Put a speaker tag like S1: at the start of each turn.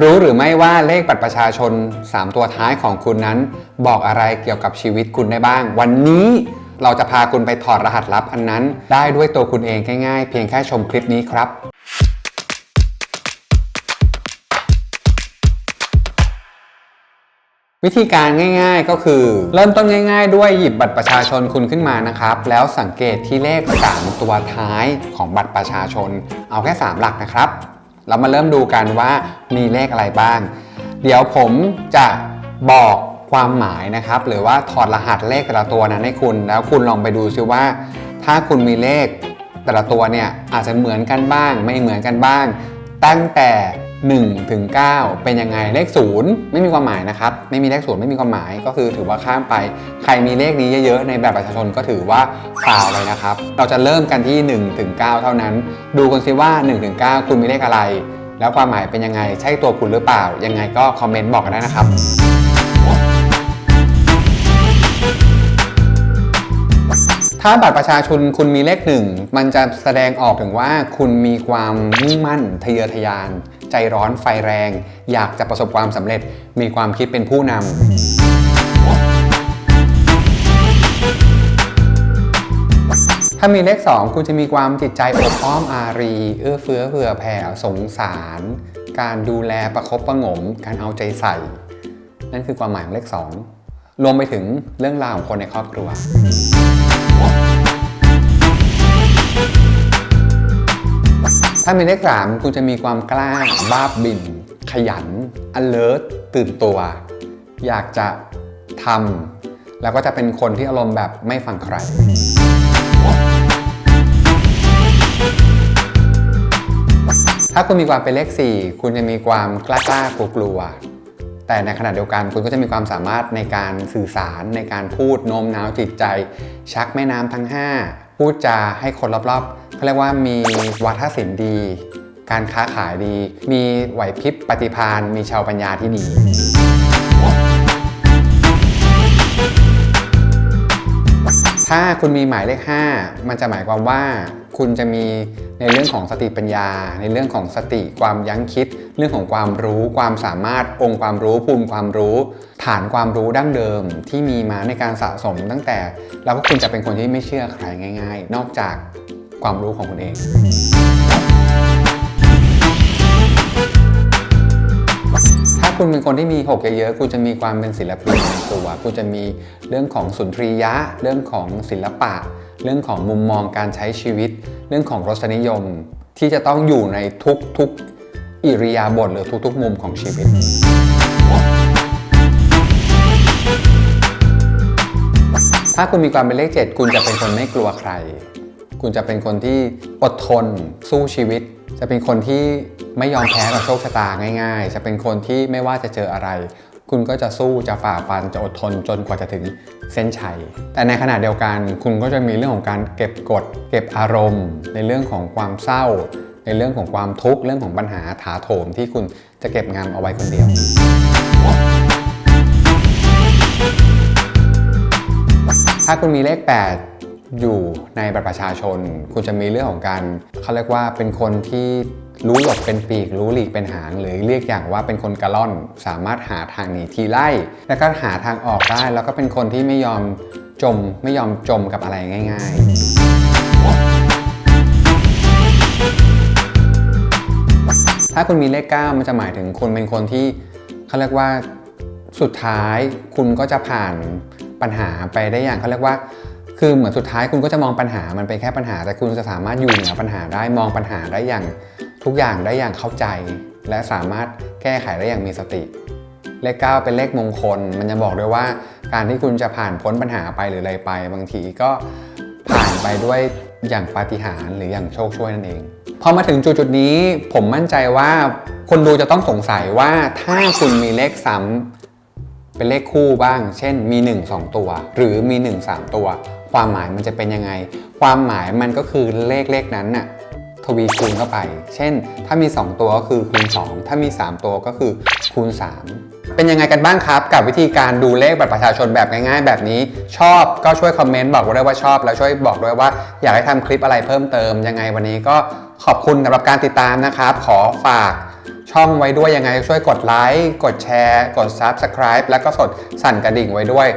S1: รู้หรือไม่ว่าเลขบัตรประชาชน 3 ตัวท้ายของคุณนั้น บอกอะไรเกี่ยวกับชีวิตคุณได้บ้าง วันนี้เราจะพาคุณไปถอดรหัสลับอันนั้น ได้ด้วยตัวคุณเองง่ายๆ เพียงแค่ชมคลิปนี้ครับ วิธีการง่ายๆก็คือ เริ่มต้นง่าย ๆ ด้วยหยิบบัตรประชาชนคุณขึ้นมานะครับ แล้วสังเกตที่เลข 3 ตัวท้ายของบัตรประชาชน เอาแค่ 3 หลักนะครับ เรามาเริ่มดูกันว่ามีเลขอะไรบ้าง เดี๋ยวผมจะบอกความหมายนะครับ หรือว่าถอดรหัสเลขแต่ละตัวนั้นให้คุณ แล้วคุณลองไปดูซิว่า ถ้าคุณมีเลขแต่ละตัวเนี่ยอาจจะเหมือนกันบ้าง ไม่เหมือนกันบ้าง ตั้งแต่ 1ถึง9เป็นยังไงเลข 0 ไม่มีความหมายนะครับ ไม่มีเลข 0 ไม่มีความหมาย ก็คือถือว่าข้ามไป ใครมีเลขนี้เยอะๆ ในแบบประชาชนก็ถือว่าฟาเลยนะครับ เราจะเริ่มกันที่1ถึง9เท่านั้น ดูกันซิว่า1ถึง9คุณมีเลขอะไร แล้วความหมายเป็นยังไง ใช่ตัวคุณหรือเปล่า ยังไงก็คอมเมนต์บอกกันได้นะครับถ้าบัตรประชาชนคุณมีเลขหนึ่ง มันจะแสดงออกถึงว่าคุณมีความมุ่งมั่นทะเยอทะยาน ใจร้อนไฟแรง อยากจะประสบความสำเร็จมีความคิดเป็นผู้นำถ้ามีเลข 2 คุณจะมีความจิตใจอบอ้อมอารี เอื้อเฟื้อเผื่อแผ่สงสาร การดูแลประคบประงม การเอาใจใส่ นั่นคือความหมายของเลข 2 รวมไปถึงเรื่องราวของคนในครอบครัว ถ้ามีเลขสามคุณจะมีความกล้าบ้าบิน ขยัน alert ตื่นตัว อยากจะทำแล้วก็จะเป็นคนที่อารมณ์แบบไม่ฟังใคร ถ้าคุณมีความเป็นเลข 4 คุณจะมีความกล้ากล้ากลัวกลัวแต่ในขณะเดียวกันคุณก็จะมีความสามารถในการสื่อสารในการพูดโน้มน้าวจิตใจ ชักแม่น้ำทั้ง 5 พูดจาให้คนรอบๆเขาเรียกว่ามีวัฒนศิลป์ดี การค้าขายดี มีไหวพริบปฏิพานมีชาวปัญญาที่ดีถ้าคุณมีหมายเลข 5 มันจะหมายความว่าคุณจะมี ในเรื่องของสติปัญญา ในเรื่องของสติความยั้งคิด เรื่องของความรู้ความสามารถองค์ความรู้ภูมิความรู้ ฐานความรู้ดั้งเดิมที่มีมาในการสะสมตั้งแต่แล้วก็คุณจะเป็นคนที่ไม่เชื่อใครง่าย ๆ นอกจากความรู้ของคุณเองถ้าคุณเป็นคนที่มี6เยอะๆ คุณจะมีความเป็นศิลปินในตัว คุณจะมีเรื่องของสุนทรียะ เรื่องของศิลปะ เรื่องของมุมมองการใช้ชีวิต เรื่องของรสนิยมที่จะต้องอยู่ในทุกๆอิริยาบถหรือทุกๆ มุมของชีวิตถ้าคุณมีความเป็นเลข7คุณจะเป็นคนไม่กลัวใคร คุณจะเป็นคนที่อดทน สู้ชีวิต จะเป็นคนที่ไม่ยอมแพ้กับโชคชะตาง่าย ๆ จะเป็นคนที่ไม่ว่าจะเจออะไร คุณก็จะสู้จะฝ่าฟันจะอดทนจนกว่าจะถึงเส้นชัย แต่ในขณะเดียวกันคุณก็จะมีเรื่องของการเก็บกด เก็บอารมณ์ ในเรื่องของความเศร้า ในเรื่องของความทุกข์เรื่องของปัญหาถาโถมที่คุณจะเก็บงำเอาไว้คนเดียวถ้าคุณมีเลข 8 อยู่ในบัตรประชาชน คุณจะมีเรื่องของการเขาเรียกว่าเป็นคนที่รู้หลบเป็นปีกรู้หลีกเป็นหาง หรือเรียกอย่างว่าเป็นคนกระล่อน สามารถหาทางหนีทีไล่ แล้วก็หาทางออกได้ แล้วก็เป็นคนที่ไม่ยอมจมไม่ยอมจมกับอะไรง่าย ๆ ถ้าคุณมีเลข 9 มันจะหมายถึงคุณเป็นคนที่เขาเรียกว่าสุดท้ายคุณก็จะผ่านปัญหาไปได้อย่างเขาเรียกว่า คือเหมือนสุดท้ายคุณก็จะมองปัญหามันเป็นแค่ปัญหา แต่คุณจะสามารถอยู่เหนือปัญหาได้มองปัญหาได้อย่างทุกอย่างได้อย่างเข้าใจ และสามารถแก้ไขได้อย่างมีสติ เลข 9 เป็นเลขมงคล มันจะบอกด้วยว่า การที่คุณจะผ่านพ้นปัญหาไปหรืออะไรไป บางทีก็ผ่านไปด้วยอย่างปาฏิหาริย์หรืออย่างโชคช่วยนั่นเองพอมาถึงจุดๆนี้ผมมั่นใจว่าคนดูจะต้องสงสัยว่าถ้าคุณมีเลขซ้ำเป็นเลขคู่บ้าง เช่นมี 1 2 ตัว หรือมี 1 3 ตัว ความหมายมันจะเป็นยังไง ความหมายมันก็คือเลขเลขนั้นน่ะทวีคูณเข้าไป เช่น ถ้ามี 2 ตัวก็คือคูณ 2 ถ้ามี 3 ตัวก็คือคูณ 3 เป็นยังไงกันบ้างครับ กับวิธีการดูเลขบัตรประชาชนแบบง่ายๆ แบบนี้ ชอบก็ช่วยคอมเมนต์บอกด้วยว่าชอบ แล้วช่วยบอกด้วยว่าอยากให้ทำคลิปอะไรเพิ่มเติม ยังไงวันนี้ก็ขอบคุณสำหรับการติดตามนะครับ ขอฝากช่องไว้ด้วยยังไงช่วยกดไลค์กดแชร์ กด Subscribe แล้วก็สดสั่นกระดิ่งไว้ด้วย